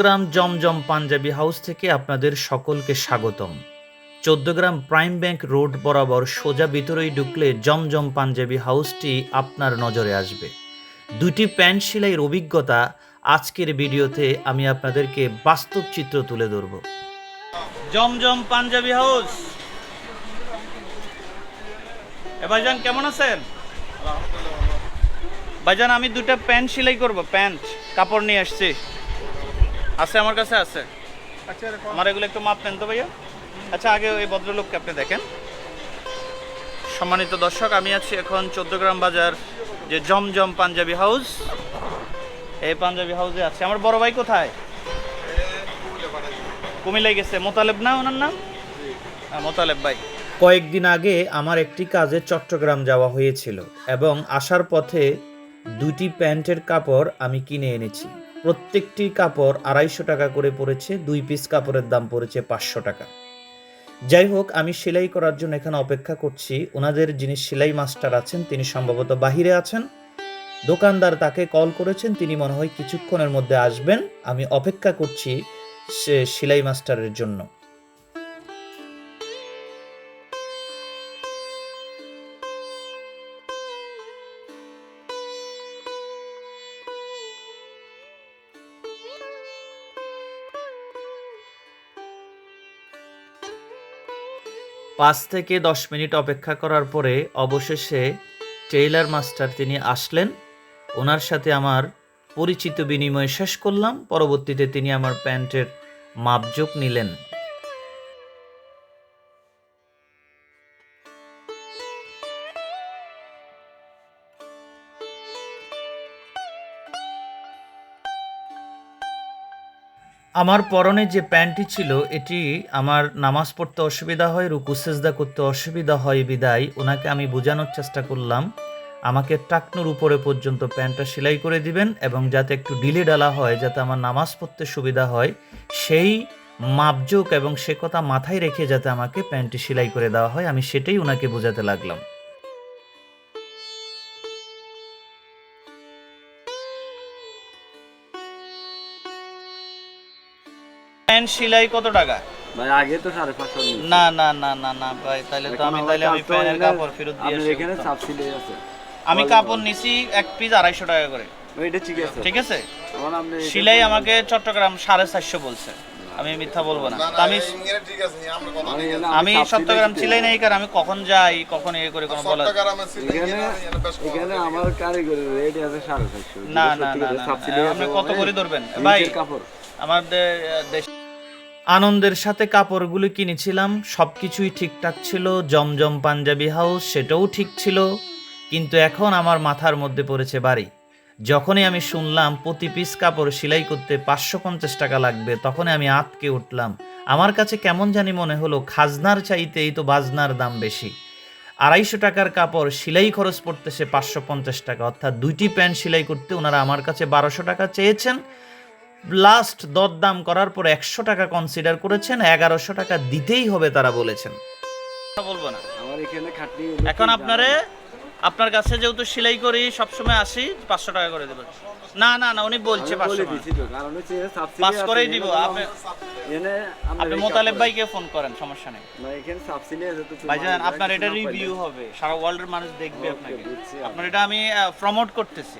গ্রাম জমজম Punjabi house থেকে আপনাদের সকলকে স্বাগতম। গ্রাম প্রাইম ব্যাংক রোড বরাবর সোজা ভিতরেই ঢুকলে জমজম পাঞ্জাবি হাউসটি আপনার নজরে আসবে। দুটি প্যান্ট সেলাইয়ের অভিজ্ঞতা আজকের ভিডিওতে আমি আপনাদেরকে বাস্তব চিত্র তুলে ধরব। জমজম পাঞ্জাবি হাউস। ভাইজান, কেমন আছেন? ভাইজান, আমি দুটো প্যান্ট সেলাই করব, প্যান্ট, কাপড় নিয়ে আসছি। আছে আমার কাছে আছে। আমার এগুলো একটু মাপ নেন তো ভাইয়া। আচ্ছা আগে ওই ভদ্রলোককে আপনি দেখেন। সম্মানিত দর্শক আমি আছি এখন চোদ্দ গ্রাম বাজার যে জমজম পাঞ্জাবি হাউস। এই পাঞ্জাবি হাউসে আছে। আমার বড় ভাই কোথায়? কুমিল্লায় গেছে। মোতালেব না ওনার নাম? মোতালেব ভাই। কয়েকদিন আগে আমার একটি কাজে চট্টগ্রাম যাওয়া হয়েছিল এবং আসার পথে দুটি প্যান্টের কাপড় আমি কিনে এনেছি। প্রত্যেকটি কাপড় আড়াইশো টাকা করে পড়েছে, দুই পিস কাপড়ের দাম পড়েছে পাঁচশো টাকা। যাই হোক, আমি সেলাই করার জন্য এখানে অপেক্ষা করছি। ওনাদের যিনি সেলাই মাস্টার আছেন, তিনি সম্ভবত বাহিরে আছেন। দোকানদার তাকে কল করেছেন, তিনি মনে হয় কিছুক্ষণের মধ্যে আসবেন। আমি অপেক্ষা করছি সে সেলাই মাস্টারের জন্য। পাঁচ থেকে দশ মিনিট অপেক্ষা করার পরে অবশেষে টেইলার মাস্টার তিনি আসলেন। ওনার সাথে আমার পরিচিত বিনিময় শেষ করলাম। পরবর্তীতে তিনি আমার প্যান্টের মাপজোক নিলেন। আমার পরনে যে প্যান্টটি ছিল, এটি আমার নামাজ পড়তে অসুবিধা হয়, রুকু, সেজদা করতে অসুবিধা হয়, বিদায়। ওনাকে আমি বোঝানোর চেষ্টা করলাম। আমাকে টাকনুর উপরে পর্যন্ত প্যান্টটা সেলাই করে দিবেন এবং যাতে একটু ডিলে ডালা হয়, যাতে আমার নামাজ পড়তে সুবিধা হয়, সেই মাপজোক এবং সে কথা মাথায় রেখে যাতে আমাকে প্যান্টটি সেলাই করে দেওয়া হয়, আমি সেটাই ওনাকে বোঝাতে লাগলাম। প্যান্ট সেলাই কত টাকা? ভাই আগে তো সাড়ে পাঁচশো নিয়েছি। না না না না না ভাই তাহলে তো আমি তাহলে আমি কাজ প্যান্টের কাপড় ফেরত দিয়ে আসি। এখানে সাবসিডি আছে। আমি কাপড় নিছি এক পিস আড়াইশো টাকা করে। ওইটা ঠিক আছে। ঠিক আছে? এটা সিলাই আমাকে চট্টগ্রাম সাড়ে চারশো বলছে। আমি মিথ্যা বলব না। আমি ঠিক আছে আমি চট্টগ্রাম হবে। নেই কারণ আমি কখন যাই কখন এ করে কোনো বলা এখানে আমার কারিগরের রেট আছে সাড়ে চারশো। না না না আপনি কত করে ধরবেন? ভাই কাপড়। আমাদের দেশ আনন্দের সাথে কাপড়গুলো কিনেছিলাম সব কিছুই ঠিকঠাক ছিল, জমজম পাঞ্জাবি হাউস সেটাও ঠিক ছিল, কিন্তু এখন আমার মাথার মধ্যে পড়েছে বাড়ি। যখনই আমি শুনলাম প্রতি পিস কাপড় সেলাই করতে পাঁচশো পঞ্চাশ টাকা লাগবে, তখনই আমি আতকে উঠলাম। আমার কাছে কেমন জানি মনে হলো, খাজনার চাইতে এই তো বাজনার দাম বেশি। আড়াইশো টাকার কাপড় সেলাই খরচ পড়তেছে পাঁচশো পঞ্চাশ টাকা, অর্থাৎ দুইটি প্যান্ট সেলাই করতে ওনারা আমার কাছে বারোশো টাকা চেয়েছেন লাস্ট দরদাম করার পর একশো টাকা কনসিডার করেছেন এগারোশো টাকা দিতেই হবে তারা বলেছেন। বলব না। আমার এখানে আপনারে আপনার কাছে যেহেতু সেলাই করি সবসময় আসি পাঁচশো টাকা করে দেবেন না না না উনি বলছে পাঁচশো পাঁচ করেই দিব। আপনি আপনি মোতালেব ভাইকে ফোন করেন সমস্যা নেই। ভাইজান আপনার এটা রিভিউ হবে সারা ওয়ার্ল্ডের মানুষ দেখবে আপনাকে। আপনার এটা আমি প্রমোট করতেছি।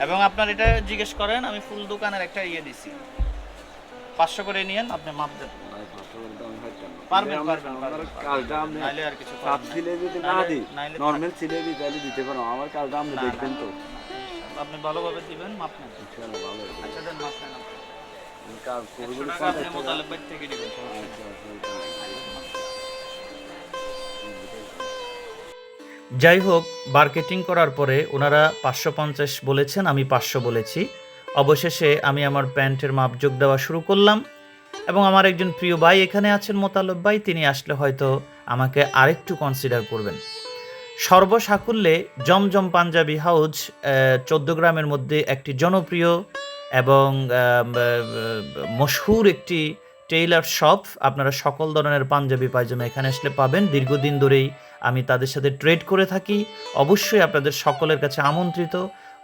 এবং আপনার এটা জিজ্ঞেস করেন আমি ফুল দোকানের একটা ইয়ে দিছি। পাঁচশো করে নিয়েন আপনি মাপ দেন। পারবেন, পারবেন, আপনি নাইলে আর কিছু না দিই নর্মাল তাহলে দিতে পারো। আমার কাজটা আপনি দেখবেন তো। আপনি ভালোভাবে দিবেন মাপ নেন। ভালো আচ্ছা দেন মাপ নেন। আপনি। আপনি মোতালেব থেকে দিবেন যাই হোক মার্কেটিং করার পরে ওনারা পাঁচশো পঞ্চাশ বলেছেন, আমি পাঁচশো বলেছি। অবশেষে আমি আমার প্যান্টের মাপ যোগ দেওয়া শুরু করলাম এবং আমার একজন প্রিয় ভাই এখানে আছেন, মোতালব ভাই, তিনি আসলে হয়তো আমাকে আরেকটু কনসিডার করবেন। সর্বসাকুল্যে জমজম পাঞ্জাবি হাউস চোদ্দ গ্রামের মধ্যে একটি জনপ্রিয় এবং মশহুর একটি টেইলার শপ আপনারা সকল ধরনের পাঞ্জাবি পায়জামা এখানে আসলে পাবেন। দীর্ঘদিন ধরেই আমি তাদের সাথে ট্রেড করে থাকি। অবশ্যই আপনাদের সকলের কাছে আমন্ত্রিত।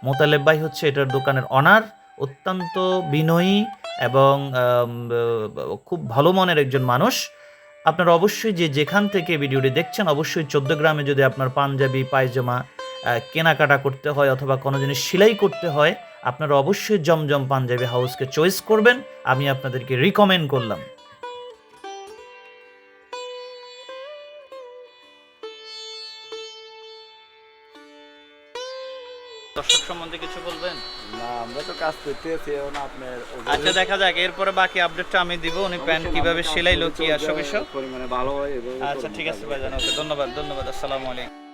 মোতালেব ভাই হচ্ছে এটার দোকানের অনার অত্যন্ত বিনয়ী এবং খুব ভালো মনের একজন মানুষ। আপনারা অবশ্যই যে যেখান থেকে ভিডিওটি দেখছেন, অবশ্যই চোদ্দ গ্রামে যদি আপনার পাঞ্জাবি, পায়জামা কেনাকাটা করতে হয় অথবা কোনো জিনিস সেলাই করতে হয়, আপনারা অবশ্যই জমজম পাঞ্জাবি হাউসকে চয়েস করবেন। আমি আপনাদেরকে রিকমেন্ড করলাম। দর্শক সম্বন্ধে কিছু বলবেন? না আমরা তো কাজ করতেছি এখন আপনার আচ্ছা দেখা যাক। এরপরে বাকি আপডেটটা আমি দিব। উনি প্যান্ট কীভাবে সেলাই কি আসো কিছু পরিমাণে ভালো হয় আচ্ছা ঠিক আছে ভাইজান। ওকে ধন্যবাদ ধন্যবাদ। আসসালামু আলাইকুম।